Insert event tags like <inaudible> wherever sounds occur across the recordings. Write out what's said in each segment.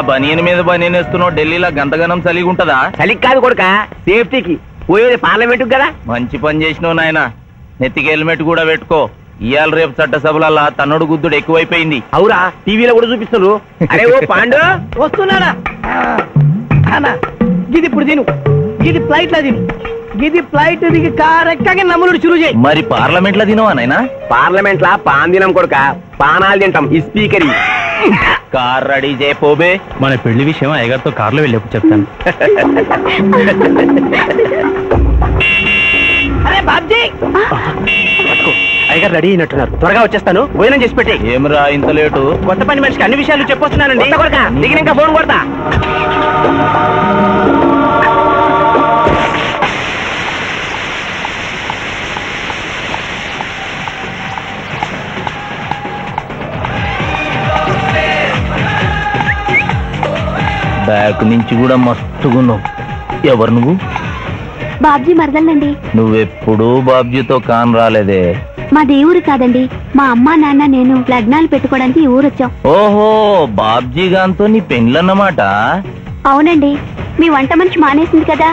బనీన్ మీద బనీన్ వేస్తున్నావు ఢిల్లీలో గంతగనం చలిగి ఉంటదా చలికి కాదు కొడుక సేఫ్టీకి. పోయేది పార్లమెంట్ కదా? మంచి పని చేసినావు నాయన. నెత్తికి హెల్మెట్ కూడా పెట్టుకో. ఇవాళ రేపు చట్టసభలల్లా తన్నుడు గుద్దుడు ఎక్కువైపోయింది. అవురా టీవీలో కూడా చూపిస్తున్నారు. అరే ఓ పాండు వస్తున్నానా అన్నా గిది ఇప్పుడు తిను. గిది ఫ్లైట్లో తిను. గిది ఫ్లైట్ దిగి కార్ ఎక్కగా నమ్ములుడు చురు చేయి. మరి పార్లమెంట్లో తినవా నాయనా? పార్లమెంట్ లా పాన్ తినం కొడుక. పానాలు తింటాం ఈ స్పీకర్. కార్ రెడీ చేయపోబే మన పెళ్ళి విషయం అయ్యగారితో కార్లో వెళ్ళేప్పుడు చెప్తాను. అరే బాబ్జీ! అయ్యగారు రెడీ అయినట్టున్నారు. త్వరగా వచ్చేస్తాను. భోజనం చేసి పెట్టి. ఏమిరా ఇంత లేటు? కొత్త పని మనిషికి అన్ని విషయాలు చెప్పొస్తున్నానండి. కొడుక? దిగినాక ఫోన్ కొడతా? బ్యాక్ నుంచి కూడా మస్తుగున్నావు. ఎవరు నువ్వు? బాబ్జీ మరదలండి నువ్వెప్పుడూ బాబ్జీతో కాన్ రాలేదే. మా దేవురు కాదండి. మా అమ్మా నాన్న నేను లగ్నాలు పెట్టుకోవడానికి ఈ ఊరొచ్చాం. ఓహో బాబ్జీ గాంతో నీ పెండ్లన్నమాట అవునండి. మీ వంట మనిషి మానేసింది కదా.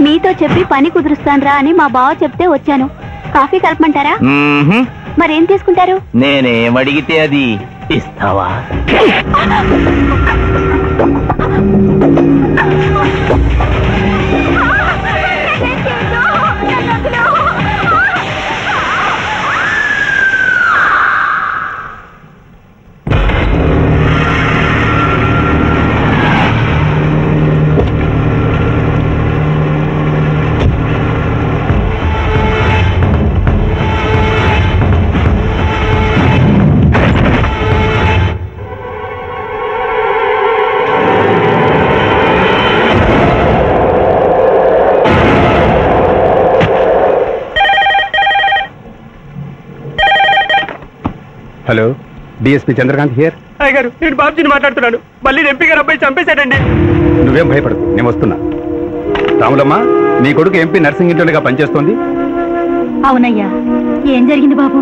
మీతో చెప్పి పని కుదురుస్తానురా అని మా బావ చెప్తే వచ్చాను. కాఫీ కలపమంటారా? మ్మ్హ్మ్. మరేం తీసుకుంటారు? నేనేం అడిగితే అది ఇస్తావా? <laughs> Thank you. Hello DSP Chandrakanth here? అయ్యగారు నేను బాబుజీని మాట్లాడుతున్నాను. మళ్ళీ ఎంపీ గారు అబ్బాయి చంపేశాడండి. నువ్వేం భయపడకు నేను వస్తున్నా. రాములమ్మ నీ కొడుకు ఎంపీ నర్సింగ్ ఇంటర్గా పనిచేస్తోంది? అవునయ్యా ఏం జరిగింది బాబు?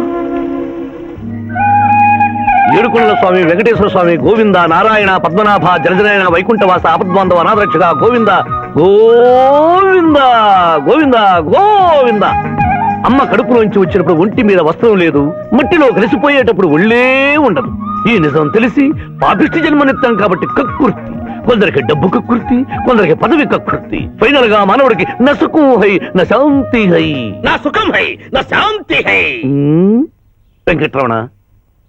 ఏడుకొండల స్వామి వెంకటేశ్వర స్వామి గోవింద నారాయణ పద్మనాభ జలజనాయన వైకుంఠవాస ఆపద్బాంధవ అనాథరక్షక గోవింద గోవింద గోవింద గోవింద. అమ్మ కడుపులోంచి వచ్చినప్పుడు ఒంటి మీద వస్త్రం లేదు మట్టిలో కలిసిపోయేటప్పుడు ఒళ్ళే ఉండదు. ఈ నిజం తెలిసి పాపిష్టి జన్మనిత్తం కాబట్టి కక్కుర్తి కొందరికి డబ్బు కక్కుర్తి కొందరికి పదవి కక్కుర్తి. ఫైనల్గా మానవుడికి నసుకు హై నా శాంతి హై. నా సుఖం హై నా శాంతి హై. వెంకట్రమణ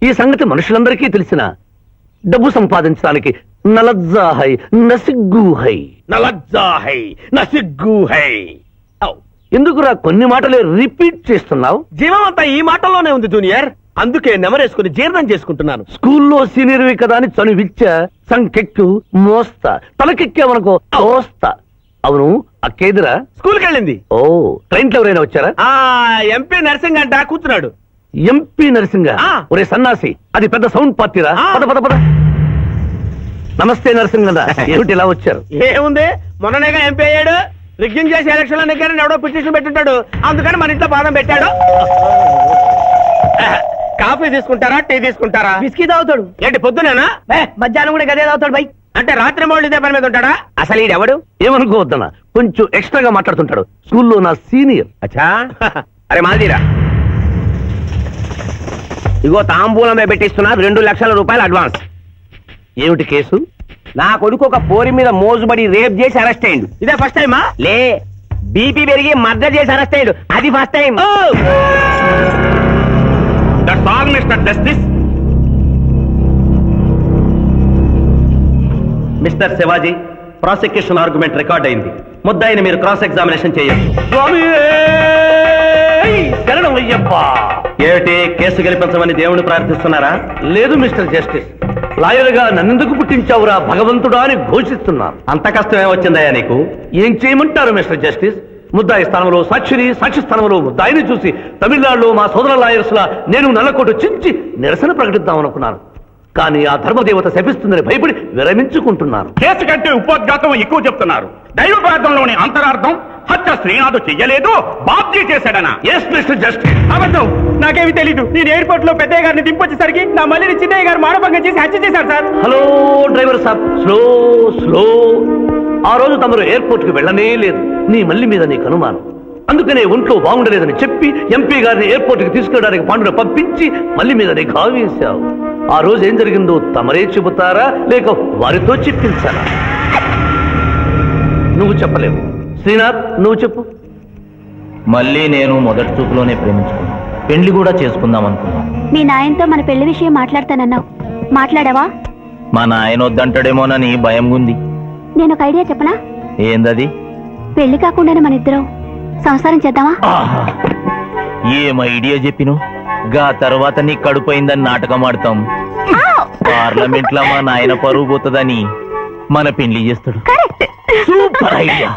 ఈ సంగతి మనుషులందరికీ తెలిసిన డబ్బు సంపాదించడానికి నలజ్జా హై నసిగ్గు హై. నా లజ్జా హై నా సిగ్గు హై. ఔ. ఎందుకురా కొన్ని మాటలే రిపీట్ చేస్తున్నావు? జీవం అంతా ఈ మాటల్లోనే ఉంది జూనియర్. అందుకే నెమరేసుకుని జీర్ణం చేసుకుంటున్నాను. స్కూల్లో సీనియర్వి కదా అని చనువిచ్చ సంకెక్కు మోస్తా తలకెక్కావనుకో తోస్తా. అవును అక్కేదిరా స్కూల్కి వెళ్ళింది ఓ ట్రైన్లో ఎవరైనా వచ్చారా? ఆ ఎంపీ నర్సింగ్ అంట కూర్చున్నాడు. ఎంపీ నరసింగ? ఆ. ఒరే సన్నాసి అది పెద్ద సౌండ్ పార్టీరా? ఆ. పద పద పద. నమస్తే నరసింగ <laughs> ఏమిటి ఇలా వచ్చారు? ఏముంది? మొన్ననేగా ఎంపీ అయ్యాడు. రిగ్గింగ్ చేసి ఎలక్షన్లో నెగ్గారని ఎవడో పిటిషన్ పెట్టుంటాడు. అందుకని మన ఇంట్లో బాదం పెట్టాడు. కాఫీ తీసుకుంటారా టీ తీసుకుంటారా? బిస్కీ తాగుతాడు. ఏంటి పొద్దునేనా? ఏ, మధ్యాహ్నం కూడా గదే తాగుతాడు బై. అంటే రాత్రి మౌళ్ళు ఇదే పని మీద ఉంటాడా? అసలు ఈడెవడు? ఏమనుకోవద్దన్నా కొంచెం ఎక్స్ట్రాగా మాట్లాడుతుంటాడు. స్కూల్లో నా సీనియర్. అచ్చా? అరే మాదిరా ఇగో తాంబూలమే పెట్టిస్తున్నా రెండు లక్షల రూపాయలు అడ్వాన్స్. ఏమిటి కేసు? నా కొడుకు ఒక పోరి మీద మోజుబడి రేప్ చేసి అరెస్ట్ అయ్యిండు. ఇదే ఫస్ట్ టైమా లే బీపీ పెరిగి మర్డర్ చేసి అరెస్ట్ అయ్యాడు. అది first time that's all mister justice mister Shivaji prosecution argument record అయింది. ముద్దాయిని మీరు క్రాస్ ఎగ్జామినేషన్ చేయండి శరణం అయ్యప్ప. ఏమిటి? కేసు గెలిపించమని దేవుని ప్రార్థిస్తున్నారా? లేదు మిస్టర్ జస్టిస్. లాయర్గా నన్నెందుకు పుట్టించావురా భగవంతుడా అని ఘోషిస్తున్నాను అంత కష్టమే వచ్చిందయ్యా నీకు? ఏం చేయమంటారు మిస్టర్ జస్టిస్? ముద్దాయి స్థానంలో సాక్షిని సాక్షి స్థానంలో ముద్దాయిని చూసి తమిళనాడులో మా సోదర లాయర్స్ లా నేను నల్లకోటు చించి నిరసన ప్రకటిద్దాం అనుకున్నాను కానీ ఆ ధర్మదేవత శపిస్తుందని భయపడి విరమించుకుంటున్నాను కేసు కంటే ఉపోద్ఘాతం ఎక్కువ చెప్తున్నారు. దైవ ప్రార్థనలోని అంతరార్థం హత్య శ్రీనాథు చెయ్యలేదు బాబ్జీ చేశాడనా? ఎస్ మిస్టర్ జస్టిస్ అబద్ధం. నాకేమి తెలీదు. నేను ఎయిర్పోర్ట్లో పెద్దయ్య గారిని దింపొచ్చేసరికి నా మళ్ళీ చిన్నయ్య గారు మానభంగం చేసి హత్య చేశారు సార్. హలో డ్రైవర్ సాబ్. Slow slow. ఆ రోజు తమరు ఎయిర్పోర్ట్కి వెళ్ళనే లేదు. నీ మల్లి మీద నీకు అనుమానం. అందుకనే ఒంట్లో బాగుండలేదని చెప్పి ఎంపీ గారిని ఎయిర్పోర్ట్కి తీసుకెళ్ళడానికి పాండును పంపించి మల్లి మీద నీకు ఆవేశావు. ఆ రోజు ఏం జరిగిందో తమరే చెబుతారా? లేక వారితో చెప్పించారా? నువ్వు చెప్పలేవు. శ్రీనాథ్ నువ్వు చెప్పు. మళ్ళీ నేను మొదటి చూపులోనే ప్రేమించుకున్నాను. పెళ్ళి కూడా చేసుకుందాం అనుకున్నాను. మీ నాయనతో మన పెళ్ళి విషయం మాట్లాడతానన్నావు. మాట్లాడావా? మా నాయన వద్దంటాడేమోనని భయం ఉంది. నేను ఒక ఐడియా చెప్పనా? ఏందది? పెళ్ళి కాకుండానే మన ఇద్దరం సంసారం చేద్దామా? ఏం ఐడియా చెప్పిను గా తర్వాత నీ కడుపోయిందని నాటకం ఆడతాం. పార్లమెంట్లో మా నాయన పరువు పోతుందని మన పెళ్ళి చేస్తాడు. Super idea.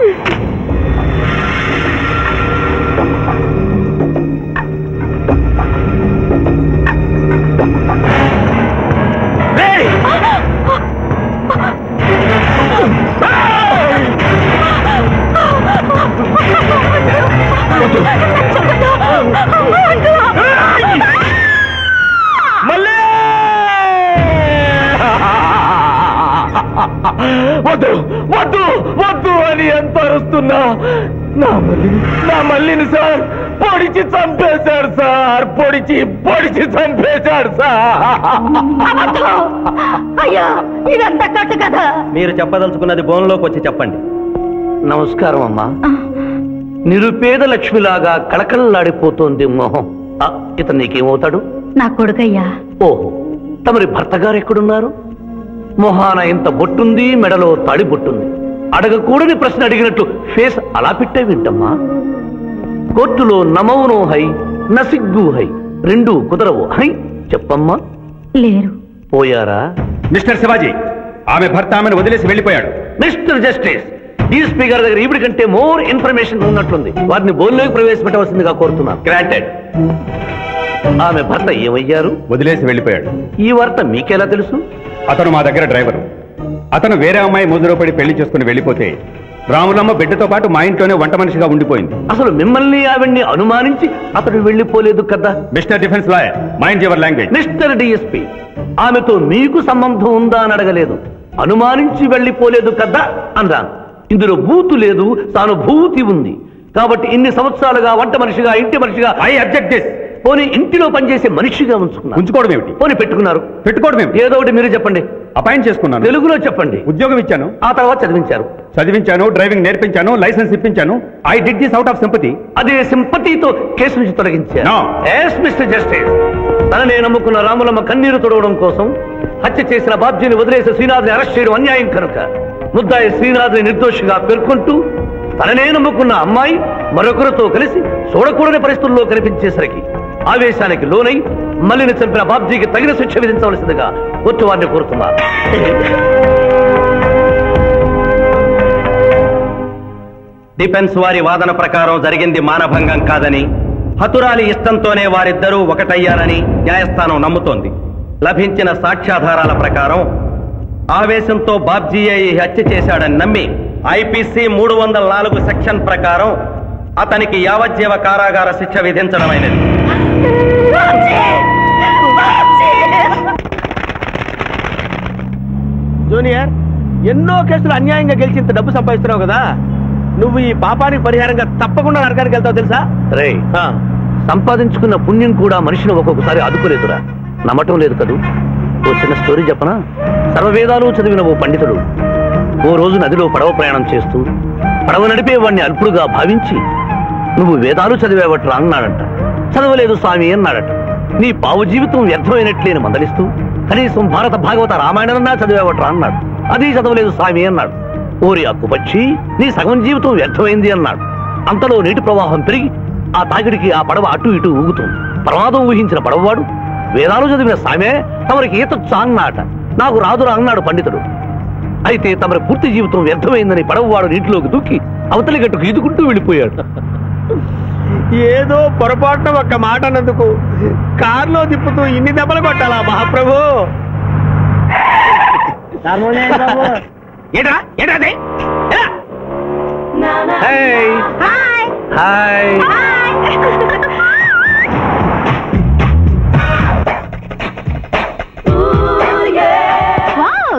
వద్దు వద్దు వద్దు అని ఎంత అరుస్తున్నా. నా మల్లిని నా మల్లిని సార్ పొడిచి చంపేశాడు సార్ పొడిచి పొడిచి చంపేశాడు సార్. అయ్యో ఇదంతా కట్టు కదా మీరు చెప్పదలుచుకున్నది బోన్లోకి వచ్చి చెప్పండి. నమస్కారం అమ్మా. నిరుపేద లక్ష్మిలాగా కళకళలాడిపోతోంది మొహం. ఇతను నీకేమవుతాడు? నా కొడుకయ్యా. ఓహో తమరి భర్త గారు ఎక్కడున్నారు? మొహాన ఇంత బొట్టుంది మెడలో తాడి బొట్టుంది. అడగకూడని ప్రశ్న అడిగినట్లు ఫేస్ అలా పెట్టే వింటమ్మా. కోర్టులో నమౌనో హై నసిగ్గు హై రెండు కుదరవు. హై చెప్పమ్మా. లేరు. పోయారా? మిస్టర్ శివాజీ ఆమె భర్త ఆమెను వదిలేసి వెళ్ళిపోయాడు. మిస్టర్ జస్టిస్ ఈ స్పీకర్ దగ్గర ఇవిడి కంటే మోర్ ఇన్ఫర్మేషన్ ఉన్నట్లుంది. వారిని బోల్లోకి ప్రవేశపెట్టవలసిందిగా కోరుతున్నాను గ్రాంటెడ్ ఆమె భర్త ఏమయ్యారు? వదిలేసి వెళ్ళిపోయాడు. ఈ వార్త మీకెలా తెలుసు? అతను మా దగ్గర డ్రైవరు. అతను వేరే అమ్మాయి ముద్రలో పడి పెళ్ళి చేసుకుని వెళ్ళిపోతే రాములమ్మ బిడ్డతో పాటు మా ఇంట్లోనే వంట మనిషిగా ఉండిపోయింది. అసలు మిమ్మల్ని ఆవిడ్ని అనుమానించి అతడు వెళ్ళిపోలేదు కదా? Mister defence lawyer mind your language. Mister DSP ఆమెతో మీకు సంబంధం ఉందా అని అడగలేదు. అనుమానించి వెళ్ళిపోలేదు కదా అన్నాను. ఇందులో భూతు లేదు తాను భూతి ఉంది. కాబట్టి ఇన్ని సంవత్సరాలుగా వంట మనిషిగా ఇంటి మనిషిగా ఐ అబ్జెక్ట్ దిస్ పోనీ ఇంటిలో పనిచేసే మనిషిగా ఉంచుకున్నారు. ఉంచుకోవడం ఏమిటి? పోనీ పెట్టుకున్నారు. పెట్టుకోవడం ఏమిటి? ఏదో ఒకటి మీరు చెప్పండి. అపాయింట్ చేసుకున్నాను. తెలుగులో చెప్పండి. ఉద్యోగం ఇచ్చాను. ఆ తర్వాత చదివించారు. చదివించాను డ్రైవింగ్ నేర్పించాను licence ఇప్పించాను. I did this out of sympathy. అదే సింపతితో కేసు నుంచి. ఎస్ మిస్టర్ జస్టిస్ తననే నమ్ముకున్న రాములమ్మ కన్నీరు తొడవడం కోసం హత్య చేసిన బాబ్జీని వదిలేసి శ్రీనాథ్ని అరెస్ట్ చేయడం అన్యాయం కనుక ముద్దాయి శ్రీనాథ్ని నిర్దోషిగా పేర్కొంటూ తననే నమ్ముకున్న అమ్మాయి మరొకరితో కలిసి చూడకూడని పరిస్థితుల్లో కనిపించేసరికి ఆవేశానికి లోనై మల్లిని చంపిన బాబ్జీకి తగిన శిక్ష విధించవలసిందిగా కోర్టు వారిని కోరుతున్నారు డిఫెన్స్ వారి వాదన ప్రకారం జరిగింది మానభంగం కాదని హతురాలి ఇష్టంతోనే వారిద్దరూ ఒకటయ్యారని న్యాయస్థానం నమ్ముతోంది. లభించిన సాక్ష్యాధారాల ప్రకారం ఆవేశంతో బాబ్జీఏ ఈ హత్య చేశాడని నమ్మి ఐపీసీ మూడు వందల నాలుగు సెక్షన్ ప్రకారం అతనికి యావజ్జీవ కారాగార శిక్ష విధించడమైనది. జూనియర్ ఎన్నో కేసులు అన్యాయంగా గెలిచి ఇంత డబ్బు సంపాదిస్తున్నావు కదా. నువ్వు ఈ పాపానికి పరిహారంగా తప్పకుండా నరకానికి వెళ్తావు తెలుసా? రే సంపాదించుకున్న పుణ్యం కూడా మనిషిని ఒక్కొక్కసారి ఆదుకోలేదురా. నమ్మటం లేదు కదూ. ఓ చిన్న స్టోరీ చెప్పనా? సర్వవేదాలు చదివిన ఓ పండితుడు ఓ రోజు నదిలో పడవ ప్రయాణం చేస్తూ పడవ నడిపే వాడిని అల్పుడుగా భావించి నువ్వు వేదాలు చదివేవట్రా అన్నాడంట. చదవలేదు స్వామి అన్నాడట. నీ పావు జీవితం వ్యర్థమైనట్లేని మందలిస్తూ కనీసం భారత భాగవత రామాయణన్నా చదివేవట్రా అన్నాడు. అది చదవలేదు స్వామి అన్నాడు. ఓరి అక్కుపక్షి నీ సగం జీవితం వ్యర్థమైంది అన్నాడు. అంతలో నీటి ప్రవాహం పెరిగి ఆ తాకిడికి ఆ పడవ అటు ఇటు ఊగుతుంది. ప్రమాదం ఊహించిన పడవవాడు వేదాలు చదివిన సామే తమరికి ఈత చాన్నాట నాకు రాదురా అన్నాడు పండితుడు. అయితే తమరి పూర్తి జీవితం వ్యర్థమైందని పడవవాడు నీటిలోకి దూకి అవతలి గట్టుకు ఈదుకుంటూ వెళ్ళిపోయాడు. ఏదో పొరపాటున ఒక్క మాట అన్నందుకు కారులో తిప్పుతూ ఇన్ని దెబ్బలు కొట్టాలా మహాప్రభు? ఏంట్రా? ఏంట్రా అది? ఎలా? Hi hi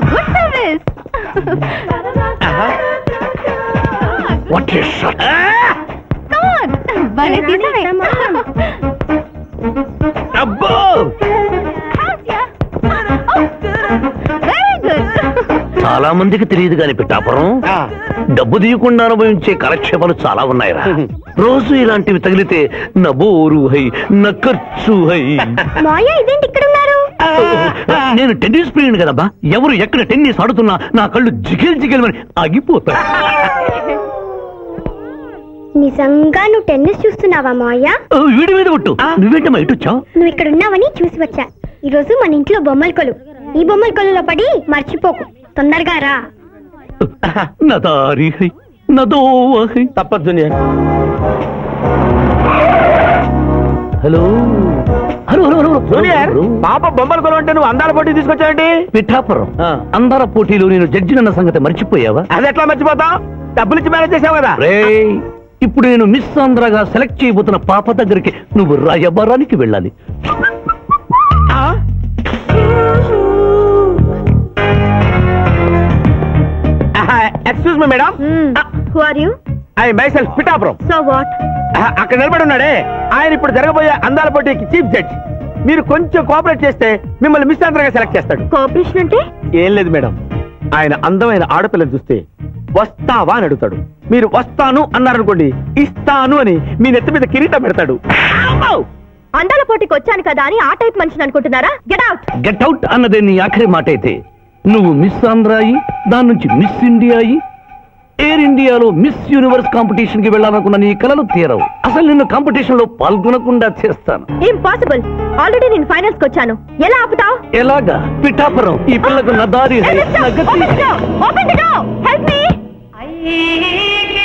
good service what అబ్బో! Very good. చాలా మందికి తెలియదు కాని ఆ, డబ్బు తీయకుండా అనుభవించే కాలక్షేపాలు చాలా ఉన్నాయిరా. రోజు ఇలాంటివి తగిలితే నా బోరు హై నా ఖర్చు హై. మాయ ఇదేంటి ఇక్కడ ఉన్నారు? నేను టెన్నిస్ ప్లేయర్ కదబ్బా. ఎవరు ఎక్కడ టెన్నిస్ ఆడుతున్నా నా కళ్ళు జిగిల్ జిగిల్ అని ఆగిపోతాయి. నిజంగా నువ్వు టెన్నిస్ చూస్తున్నావా మాయ ఓ, వీడి మీద ఒట్టు. నువ్వేంటమ్మా ఇటు వచ్చావు? నువ్వు ఇక్కడ ఉన్నావని చూసి వచ్చా. ఈ రోజు మన ఇంట్లో బొమ్మల కొలు. ఈ బొమ్మల కొలులో పడి మర్చిపోకు. తొందరగా రా. తప్పదు junior. Hello. Hello hello junior. పాప బొమ్మలు కొనుంటే నువ్వు అందాల పోటీ తీసుకొచ్చావంటి? పిఠాపురం ఆ. అందర పోటీలో నేను జడ్జినన్న సంగతి మర్చిపోయావా? అది ఎట్లా మర్చిపోతావు? డబ్బులు ఇచ్చి మేనేజ్ చేసావు కదా. ఇప్పుడు నేను మిస్ ఆంధ్రగా సెలెక్ట్ చేయబోతున్న పాప దగ్గరికి నువ్వు రాయబారానికి వెళ్ళాలి. Excuse me madam who are you I myself Pithapuram so what అక్కడ నిలబడి ఉన్నాడే. ఆయన ఇప్పుడు జరగబోయే అందాల పోటీకి చీఫ్ జడ్జ్ మీరు కొంచెం కోఆపరేట్ చేస్తే మిమ్మల్ని మిస్ ఆంధ్రగా సెలెక్ట్ చేస్తాడు. కోఆపరేషన్ అంటే? ఏం లేదు మేడం ఆయన అందమైన ఆడపిల్లని చూస్తే వస్తావా అని అడుగుతాడు. మీరు వస్తాను అన్నారనుకోండి ఇస్తాను అని మీ నెత్తి మీద కిరీటం పెడతాడు! అందాల పోటీకి వచ్చాను కదా అని ఆ టైప్ మనిషిని అనుకుంటున్నారా? గెట్ అవుట్ గెట్ అవుట్ అన్నదే నీ ఆఖరి మాట అయితే. నువ్వు మిస్ ఆంధ్ర అయి దాని నుంచి మిస్ ఇండియా అయి ఎయిర్ ఇండియాలో మిస్ యూనివర్స్ కాంపిటీషన్కి వెళ్ళాలనుకున్న నీ కలలు తీరవు. అసలు నిన్ను కాంపిటీషన్లో పాల్గొనకుండా చేస్తాను. ఇంపాసిబుల్ ఆల్రెడీ నేను ఫైనల్స్కి వచ్చాను. ఎలా ఆపుతావు? ఎలాగా? పిఠాపురం. ఈ పిల్లకు నా దారి Thank you.